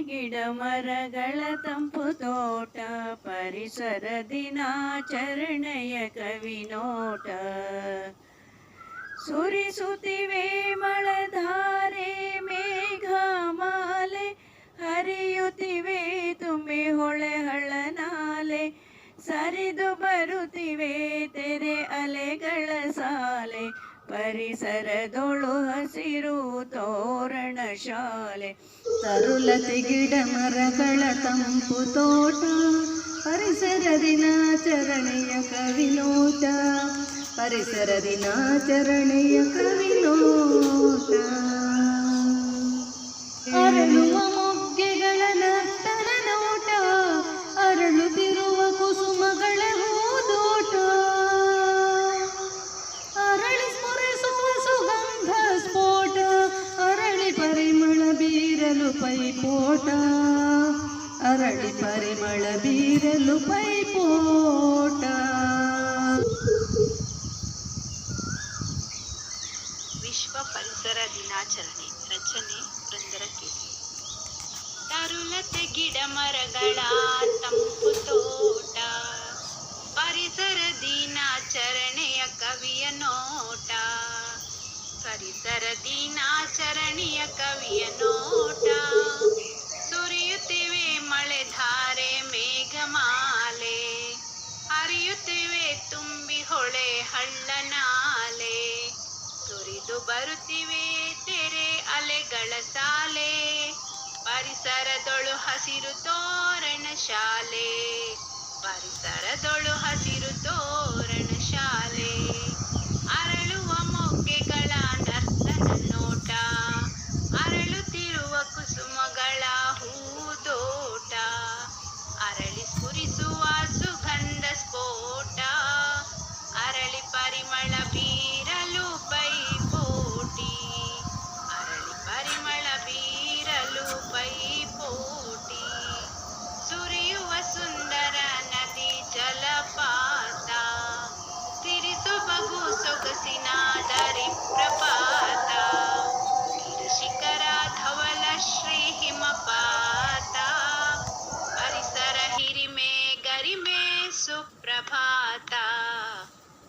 ಗಿಡ ಮರಗಳ ತಂಪು ತೋಟ ಪರಿಸರ ದಿನಾಚರಣೆಯ ಕವಿನೋಟ ಸುರಿಸುತ್ತಿವೆ ಮಳಧಾರೆ ಸಾಲೆ ಪರಿಸರದೊಳು ಹಸಿರು ತೋರಣ ಶಾಲೆ. ತರುಲತೆ ಗಿಡ ಮರಗಳ ತಂಪು ತೋಟ, ಪರಿಸರ ದಿನಾಚರಣೆಯ ಕವಿನೋಟ, ಪರಿಸರ ದಿನಾಚರಣೆಯ ಕವಿನೋಟ. ಪೈಪೋಟ, ಅರಳಿ ಪರಿಮಳ ಬೀರಲು ಪೈಪೋಟ. ವಿಶ್ವ ಪರಿಸರ ದಿನಾಚರಣೆ, ರಚನೆ ಕೇಸಿ ತರುಲತೆ ಗಿಡ ಮರಗಳ ತಂಪು ತೋಟ, ಪರಿಸರ ದಿನಾಚರಣೆಯ ಕವಿಯ ನೋಟ. ಪರಿಸರ ದಿನಾಚರಣೆಯ ಕವಿಯ ನೋಟ. ಹಳ್ಳನಾಲೆ ಸುರಿದು ಬರುತ್ತಿವೆ ತೆರೆ ಅಲೆಗಳ ಸಾಲೆ ಪರಿಸರದೊಳು ಹಸಿರು ತೋರಣ ಶಾಲೆ ಪರಿಸರದೊಳು ಹಸಿರು ತೋರಣ ಸುಪ್ರಭಾತ.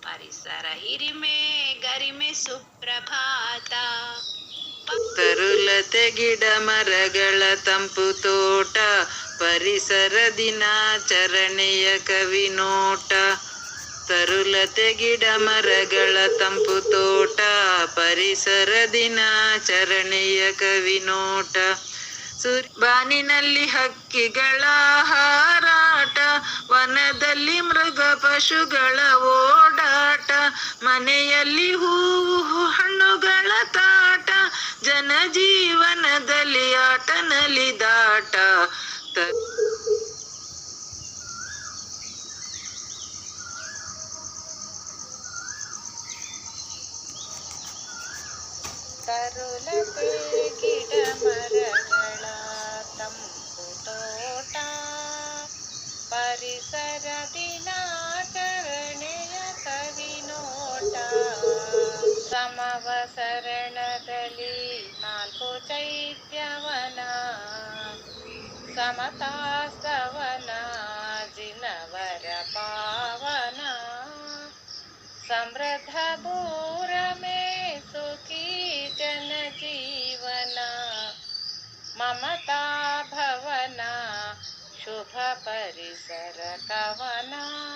ಪರಿಸರ ಹಿರಿಮೆ, ಗರಿಮೆ ಸುಪ್ರಭಾತ. ತರುಲತೆ ಗಿಡ ಮರಗಳ ತಂಪು ತೋಟ, ಪರಿಸರ ದಿನಾಚರಣೆಯ ಕವಿನೋಟ ತರುಲತೆ ಗಿಡ ಮರಗಳ ತಂಪು ತೋಟ, ಪರಿಸರ ದಿನಾಚರಣೆಯ ಕವಿನೋಟ ಸೂರ್ ಬಾನಿನಲ್ಲಿ ಹಕ್ಕಿಗಳ ಹಾರಾಟ, ವನದಲ್ಲಿ ಮೃಗ ಪಶುಗಳ ಓಡಾಟ, ಮನೆಯಲ್ಲಿ ಹೂವು ಹಣ್ಣುಗಳ ತಾಟ, ಜನಜೀವನದಲ್ಲಿ ಆಟ ನಲಿದಾಟ ತ- ತರುಲತೆ ಗಿಡ ಮರಗಳ ಪರಿಸರದಿನಾಚರಣೆಯ ಕವಿನೋಟ ಸಮವ ಶರಣದಲ್ಲಿ ನಾಲ್ಕು ಚೈತ್ಯವನ ಸಮತಾಸ್ತವನ ಜಿನವರ ಪಾವನ ಸಮೃದ್ಧ ಪೂರ ಮೇ ಸುಖಿ ಜನ ಜೀವನ ಮಮತಾ भवना शुभ परिसर कवना